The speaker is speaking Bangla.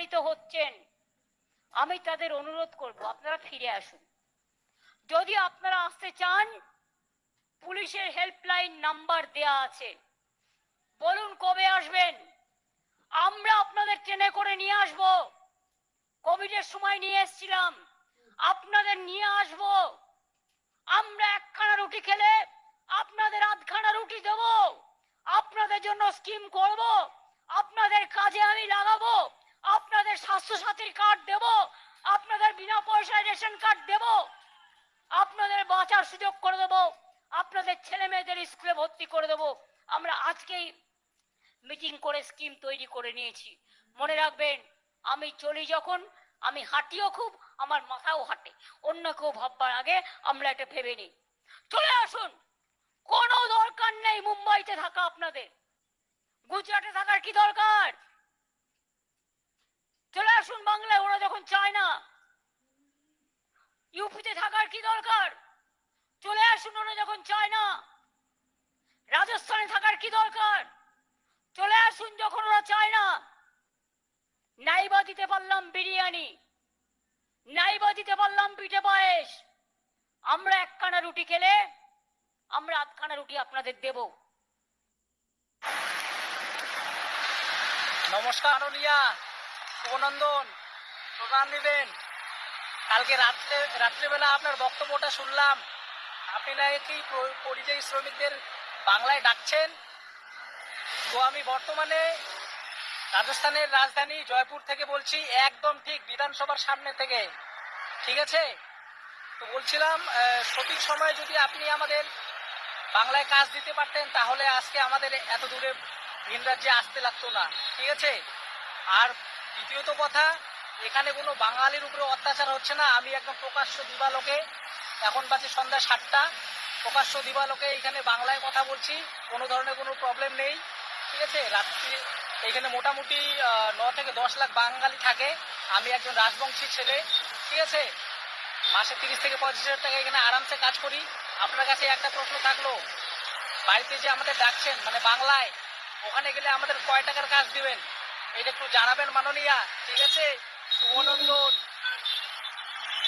প্রতারিত হচ্ছেন, আমি তাদের অনুরোধ করব, আপনারা ফিরে আসুন। যদি আপনারা আসতে চান, পুলিশের হেল্পলাইন নাম্বার দেয়া আছে। বলুন কবে আসবেন? আমরা আপনাদের ট্রেনে করে নিয়ে আসব। কোভিডের সময় নিয়ে এসেছিলাম। আপনাদের নিয়ে আসব। আমরা একখানা রুটি খেলে আপনাদের আধখানা রুটি দেব। আপনাদের জন্য স্কিম করব। আপনাদের কাজে আমি লাগাবো। আপনাদের স্বাস্থ্য সাথীর কার্ড দেব, আপনাদের বিনা পয়সায় রেশন কার্ড দেব, আপনাদের বাঁচার সুযোগ করে দেব, আপনাদের ছেলে মেয়েদের স্কুলে ভর্তি করে দেব। আমরা আজকেই মিটিং করে স্কিম তৈরি করে নিয়েছি। মনে রাখবেন, আমি চলি যখন, আমি হাঁটিও খুব, আমার মাথাও হাঁটে। অন্য কেউ ভাববার আগে আমরা এটা ভেবে নিই। চলে আসুন। কোনো দরকার নেই মুম্বাইতে থাকা আপনাদের। গুজরাটে থাকার কি দরকার চলে আসুন যখন চায় না। ইউপিতে থাকার কি দরকার? চলে আসুন ওরা যখন চায় না। রাজস্থানে থাকার কি দরকার? চলে আসুন যখন ওরা চায় না। নাইবা দিতে পারলাম বিরিয়ানি। নাইবা দিতে পারলাম পিঠে পায়েস। আমরা একখানা রুটি খেলে আমরা আধখানা রুটি আপনাদের দেব। নমস্কার আনুলিয়া শুভনন্দন। প্রণাম নেবেন কালকে রাত্রে, রাত্রিবেলা আপনার বক্তব্যটা শুনলাম। আপনি নাকি পরিযায়ী শ্রমিকদের বাংলায় ডাকছেন? তো আমি বর্তমানে রাজস্থানের রাজধানী জয়পুর থেকে বলছি, একদম ঠিক বিধানসভার সামনে থেকে। ঠিক আছে? তো বলছিলাম সঠিক সময়ে যদি আপনি আমাদের বাংলায় কাজ দিতে পারতেন, তাহলে আজকে আমাদের এত দূরে ভিন রাজ্যে আসতে লাগতো না। ঠিক আছে? আর দ্বিতীয়ত কথা এখানে কোনো বাঙালির উপরে অত্যাচার হচ্ছে না। আমি একদম প্রকাশ্য দিবালোকে, এখন বাজে সন্ধ্যা সাতটা। প্রকাশ্য দিবালোকে এখানে বাংলায় কথা বলছি, কোনো ধরনের কোনো প্রবলেম নেই, ঠিক আছে? রাত্রি, এখানে মোটামুটি ন থেকে দশ লাখ বাঙালি থাকে। আমি একজন রাজবংশী ছেলে, ঠিক আছে? মাসে তিরিশ থেকে পঁচিশ হাজার টাকা এখানে আরামসে কাজ করি। আপনার কাছে একটা প্রশ্ন থাকল, বাড়িতে যে আমাদের ডাকছেন মানে বাংলায়, ওখানে গেলে আমাদের কয় টাকার কাজ দিবেন? এটা একটু জানাবেন মাননীয়া, ঠিক আছে? One unknown.